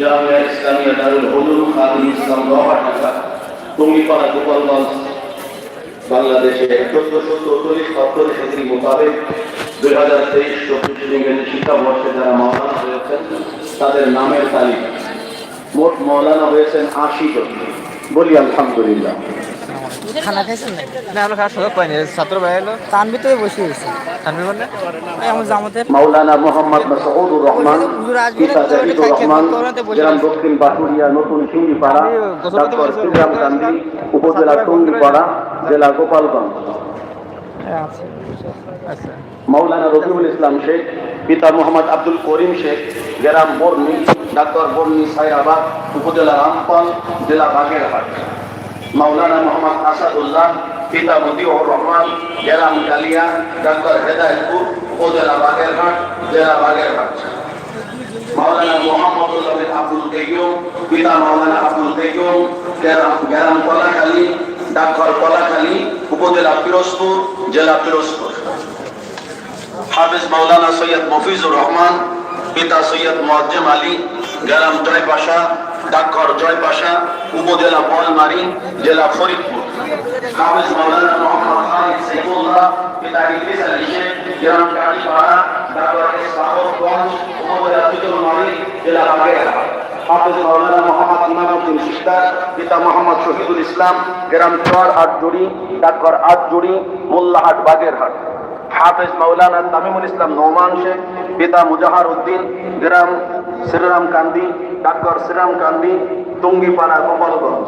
জামিয়া ইসলামিয়া দারুল উলুম খাদিম ইসলাম ঢাকা টঙ্গিপাড়া গোপালগঞ্জ বাংলাদেশে চোদ্দশো চৌত্রিশ সত্তর সেদিন মোতাবেক দুই হাজার তেইশ চব্বিশ ইংরেজি শিক্ষাবর্ষে যারা মৌলানা হয়েছেন, তাদের নামের তালিকা। মোট মৌলানা হয়েছেন আশি জন। বলি আলহামদুলিল্লাহ। খানা খাইছেন না না আমরা খাওয়ার সুযোগ পাইনি। ছাত্র ভাই এলো। তার ভিতরে বসে গেছে তানবি বললে আমার জামাতের মাওলানা মোহাম্মদ মাসউদুর রহমান পিতা রহমান গ্রাম দক্ষিণ বাটুরিয়া নতুন সিঙ্গিপাড়া ডাক্তার শ্রীরাম গান্ধী উপজেলা টঙ্গিপাড়া জেলা গোপালগঞ্জ। আছে আচ্ছা। মাওলানা রবিউল ইসলাম শেখ পিতা মোহাম্মদ আব্দুল করিম শেখ গ্রাম বর্নি ডাক্তার বর্নি সাইরাবাদ উপজেলা রামপাল জেলা বাগেরহাট। মাওলানা মোহাম্মদ আসাদুল্লাহ পিতা মদিউর রহমান গ্রাম কালিয়া ডাক্তার হেদায়তপুর বাগেরহাট জেলা বাগেরহাট জেলা পিরোজপুর হাফিজ মাওলানা সৈয়দ মফিজুর রহমান পিতা সৈয়দ মোয়াজ্জেম আলী গ্রাম জয়পাশা ডাকঘর জয়পাশা, উপজেলা বলমারি, জেলা ফরিদপুর। মাওলানা মোহাম্মদ খালিদ সাইফুল্লাহ, পিতা আলী শেখ, গ্রাম কালীপাড়া, ডাকঘর উপজেলা চিতলমারি জেলা হাফিজ মাওলানা মোহাম্মদ ইমামউদ্দিন সিকদার, পিতা মোহাম্মদ শহীদুল ইসলাম, গ্রাম চর আটজুড়ি ডাকঘর মোল্লাহাট বাগেরহাট। হাফেজ মাওলানা তামিমুল ইসলাম নোমান শেখ, পিতা মুজাহার উদ্দিন, গ্রাম শ্রীরাম কান্দি ডাক্তার শ্রীরাম কান্দি টুঙ্গিপাড়া, গোপালগঞ্জ।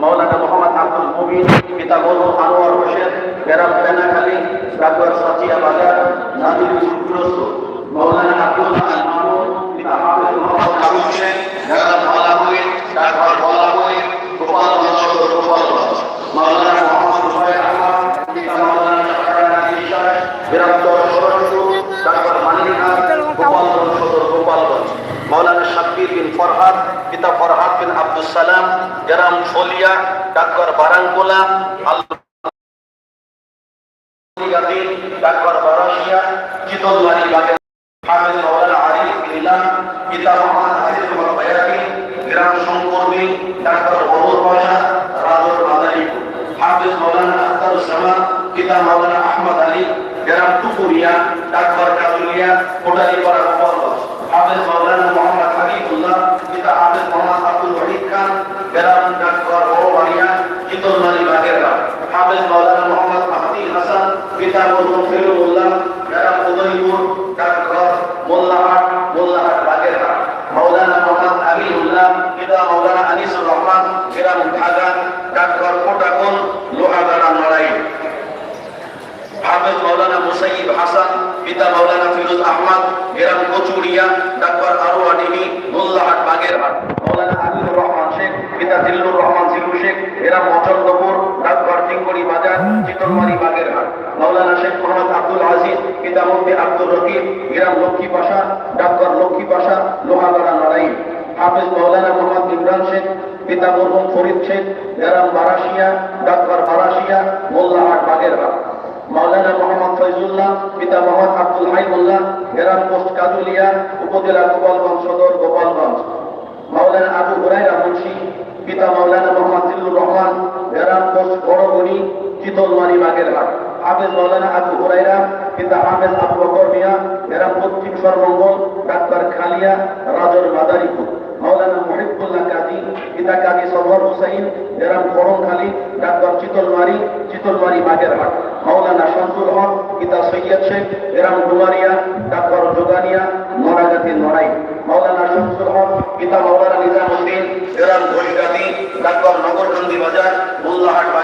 মাওলানা মোহাম্মদ আব্দুল মুবিন পিতা মনু আনোয়ার হোসেন গ্রাম বেনাখালী ডাক্তার সাচিয়া বাজার নাদির সুগ্রস্ত মাওলানা আব্দুল আল মামুন, পিতা হাফেজ মোহাম্মদ বলাবই, গোপালগঞ্জ সদর গোপালগঞ্জ। মাওলানা মোহাম্মদ সুবাই আহমদ বীরান্তর সরণপুর ডাক্তার মানিকনাথ গোপালগঞ্জ সদর মাওলানা শাব্বির বিন ফরহাদ, পিতা ফরহাদ বিন আব্দুল সালাম, গ্রাম ফলিয়া ডাক্তার বারাঙ্গোলা ডাক্তার বারাসিয়া, চিতলমারি বাগের হাফেজ মাওলানা আরিফ বিল্লাহ পিতা মোহাম্মদ আজিজুল বায়াতি, গ্রাম শঙ্করবি ডাক্তার বদর বাসা রাজর মাদারীপুর। হাফেজ মাওলানা আখতারুজ্জামান পিতা মাওলানা আহমদ আলী, গ্রাম টুকুরিয়া, ডাকঘর কাতুলিয়া কোটালীপাড়া গোপালগঞ্জ। হাফেজ মাওলানা মোহাম্মদ হাবিবুল্লাহ পিতা হাফেজ মোহাম্মদ আব্দুল ওয়াহিদ খান গ্রাম ডাকঘর বড়বাড়িয়া চিতলমারি বাগেরহাট হাফেজ মাওলানা মোহাম্মদ মাহদি হাসান পিতা মরহুম ফিরুল্লাহ গ্রাম উদয়পুর ডাকঘর মোল্লাহাট মোল্লাহাট বাগেরহাট মাওলানা মোহাম্মদ আমিনুল্লাহ পিতা মাওলানা আনিসুর রহমান গ্রাম ঢাকা ডাকঘর কোটাকল লোহাগাড়া নড়াই হাফেজ মাওলানা মুসাইব হাসান পিতা মাওলানা ফিরোজ আহমদ গ্রাম কচুরিয়া ডাকঘর আরোয়াডিহি মোল্লাহাট বাগেরহাট। মাওলানা আমিনুর রহমান শেখ, পিতা দিল্লুর রহমান জিলু শেখ, গ্রাম অচন্দ্রপুর ডাকঘর চিঙ্গড়ি বাজার, চিতলমারি বাগেরহাট। মাওলানা শেখ মোহাম্মদ আব্দুল আজিজ, পিতা মুফতি আব্দুর রকিব, গ্রাম লক্ষ্মীপাশা ডাকঘর লক্ষ্মীপাশা লোহাগাড়া নড়াই হাফেজ মাওলানা মোহাম্মদ ইমরান শেখ, পিতা মরহুম ফরিদ শেখ, গ্রাম বারাসিয়া ডাকঘর বারাসিয়া, মোল্লাহাট বাগেরহাট। মাওলানা ফৈজুল্লাহ পিতা মোহাম্মদ আব্দুল হাইবুল্লাহ গ্রাম পোস্ট কাদুলিয়া উপজেলা গোপালগঞ্জ সদর গোপালগঞ্জ। মাওলানা আবু হুরাইরা মুন্সি, পিতা মাওলানা মোহাম্মদ জিল্লুর রহমান গ্রাম পোস্ট বড়গড়ি চিতলমারি বাগেরহাট। হাফেজ মাওলানা আবু হুরাইরা পিতা হাফেজ আবু বকর মিয়া গ্রাম পশ্চিম সরমঙ্গল, ডাক্তার খালিয়া, রাজর মাদারীপুর। মাওলানা মুহিবুল্লাহ কাজী, পিতা কাজী সরহর হুসাইন, গ্রাম করমখালী ডাক্তার চিতলমারি চিতলমারি বাগেরহাট। মাওলানা শামসুল হক, পিতা সৈয়দ শেখ, গ্রাম ডুমারিয়া, ডাক্তার জোগানিয়া, নড়াগাতি নড়াই। মাওলানা শামসুল হক, পিতা মাওলানা নিজামুদ্দিন, গ্রাম ঘোষগাতি, ডাক্তার নগরকান্দি বাজার মোল্লাহাট